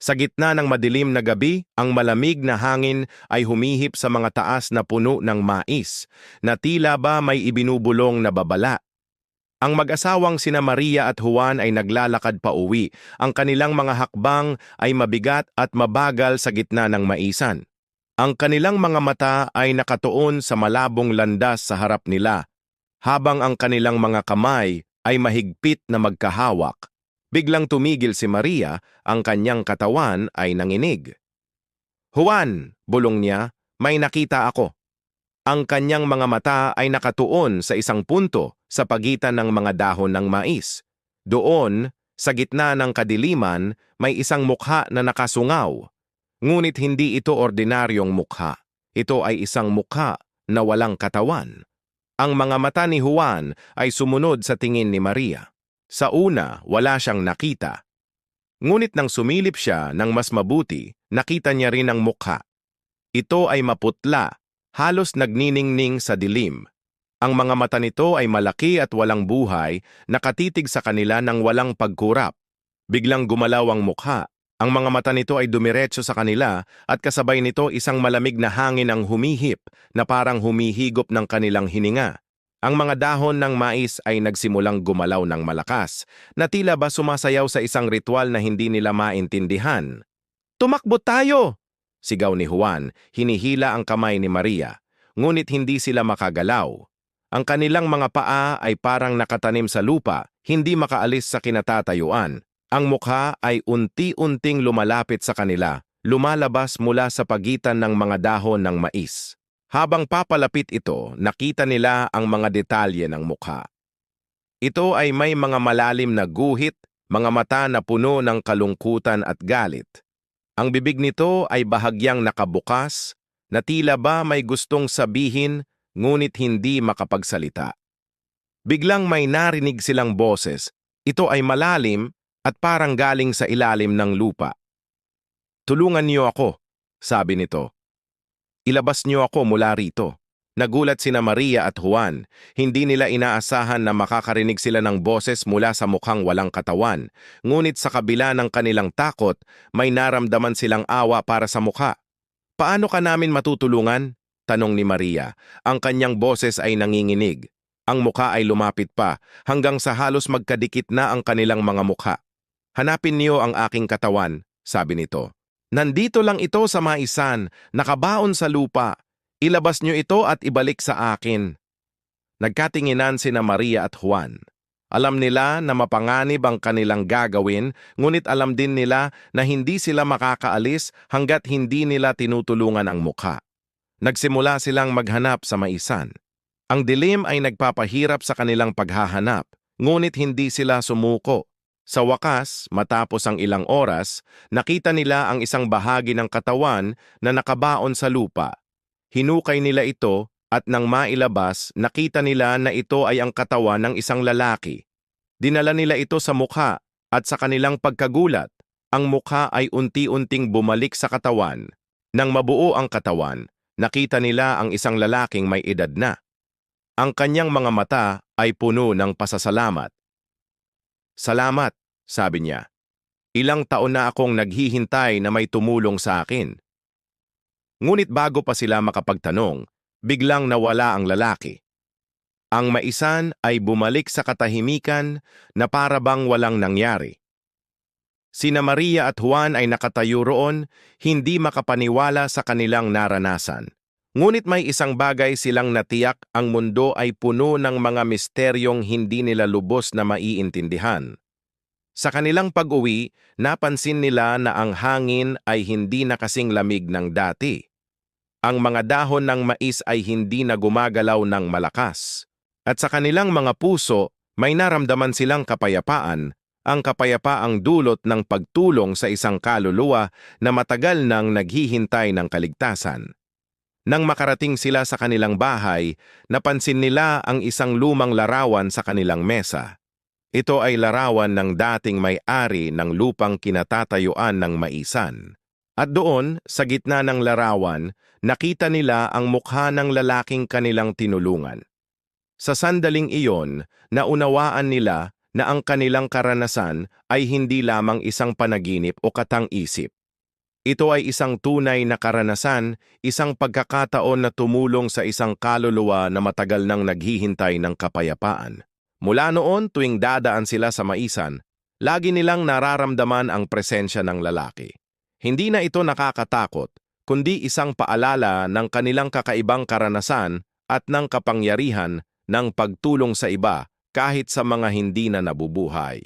Sa gitna ng madilim na gabi, ang malamig na hangin ay humihip sa mga taas na puno ng mais, na tila ba may ibinubulong na babala. Ang mag-asawang sina Maria at Juan ay naglalakad pa uwi. Ang kanilang mga hakbang ay mabigat at mabagal sa gitna ng maisan. Ang kanilang mga mata ay nakatuon sa malabong landas sa harap nila, habang ang kanilang mga kamay ay mahigpit na magkahawak. Biglang tumigil si Maria, ang kanyang katawan ay nanginig. Juan, bulong niya, may nakita ako. Ang kanyang mga mata ay nakatuon sa isang punto sa pagitan ng mga dahon ng mais. Doon, sa gitna ng kadiliman, may isang mukha na nakasungaw. Ngunit hindi ito ordinaryong mukha. Ito ay isang mukha na walang katawan. Ang mga mata ni Juan ay sumunod sa tingin ni Maria. Sa una, wala siyang nakita. Ngunit nang sumilip siya ng mas mabuti, nakita niya rin ang mukha. Ito ay maputla, halos nagniningning sa dilim. Ang mga mata nito ay malaki at walang buhay, nakatitig sa kanila ng walang pagkurap. Biglang gumalaw ang mukha. Ang mga mata nito ay dumiretso sa kanila at kasabay nito isang malamig na hangin ang humihip na parang humihigop ng kanilang hininga. Ang mga dahon ng mais ay nagsimulang gumalaw ng malakas, na tila ba sumasayaw sa isang ritual na hindi nila maintindihan. Tumakbo tayo! Sigaw ni Juan, hinihila ang kamay ni Maria, ngunit hindi sila makagalaw. Ang kanilang mga paa ay parang nakatanim sa lupa, hindi makaalis sa kinatatayuan. Ang mukha ay unti-unting lumalapit sa kanila, lumalabas mula sa pagitan ng mga dahon ng mais. Habang papalapit ito, nakita nila ang mga detalye ng mukha. Ito ay may mga malalim na guhit, mga mata na puno ng kalungkutan at galit. Ang bibig nito ay bahagyang nakabukas, na tila ba may gustong sabihin ngunit hindi makapagsalita. Biglang may narinig silang boses. Ito ay malalim at parang galing sa ilalim ng lupa. Tulungan niyo ako, sabi nito. Ilabas niyo ako mula rito. Nagulat sina Maria at Juan. Hindi nila inaasahan na makakarinig sila ng boses mula sa mukhang walang katawan. Ngunit sa kabila ng kanilang takot, may naramdaman silang awa para sa mukha. Paano ka namin matutulungan? Tanong ni Maria. Ang kanyang boses ay nanginginig. Ang mukha ay lumapit pa hanggang sa halos magkadikit na ang kanilang mga mukha. Hanapin niyo ang aking katawan, sabi nito. Nandito lang ito sa maisan, nakabaon sa lupa. Ilabas niyo ito at ibalik sa akin. Nagkatinginan sina Maria at Juan. Alam nila na mapanganib ang kanilang gagawin, ngunit alam din nila na hindi sila makakaalis hanggat hindi nila tinutulungan ang mukha. Nagsimula silang maghanap sa maisan. Ang dilim ay nagpapahirap sa kanilang paghahanap, ngunit hindi sila sumuko. Sa wakas, matapos ang ilang oras, nakita nila ang isang bahagi ng katawan na nakabaon sa lupa. Hinukay nila ito at nang mailabas, nakita nila na ito ay ang katawan ng isang lalaki. Dinala nila ito sa mukha at sa kanilang pagkagulat, ang mukha ay unti-unting bumalik sa katawan. Nang mabuo ang katawan, nakita nila ang isang lalaking may edad na. Ang kanyang mga mata ay puno ng pasasalamat. Salamat, sabi niya. Ilang taon na akong naghihintay na may tumulong sa akin. Ngunit bago pa sila makapagtanong, biglang nawala ang lalaki. Ang maisan ay bumalik sa katahimikan na para bang walang nangyari. Sina Maria at Juan ay nakatayo roon, hindi makapaniwala sa kanilang naranasan. Ngunit may isang bagay silang natiyak ang mundo ay puno ng mga misteryong hindi nila lubos na maiintindihan. Sa kanilang pag-uwi, napansin nila na ang hangin ay hindi na kasing lamig ng dati. Ang mga dahon ng mais ay hindi na gumagalaw ng malakas. At sa kanilang mga puso, may naramdaman silang kapayapaan, ang kapayapaang dulot ng pagtulong sa isang kaluluwa na matagal nang naghihintay ng kaligtasan. Nang makarating sila sa kanilang bahay, napansin nila ang isang lumang larawan sa kanilang mesa. Ito ay larawan ng dating may-ari ng lupang kinatatayuan ng maisan. At doon, sa gitna ng larawan, nakita nila ang mukha ng lalaking kanilang tinulungan. Sa sandaling iyon, naunawaan nila na ang kanilang karanasan ay hindi lamang isang panaginip o katang-isip. Ito ay isang tunay na karanasan, isang pagkakataon na tumulong sa isang kaluluwa na matagal nang naghihintay ng kapayapaan. Mula noon tuwing dadaan sila sa maisan, lagi nilang nararamdaman ang presensya ng lalaki. Hindi na ito nakakatakot, kundi isang paalala ng kanilang kakaibang karanasan at ng kapangyarihan ng pagtulong sa iba kahit sa mga hindi na nabubuhay.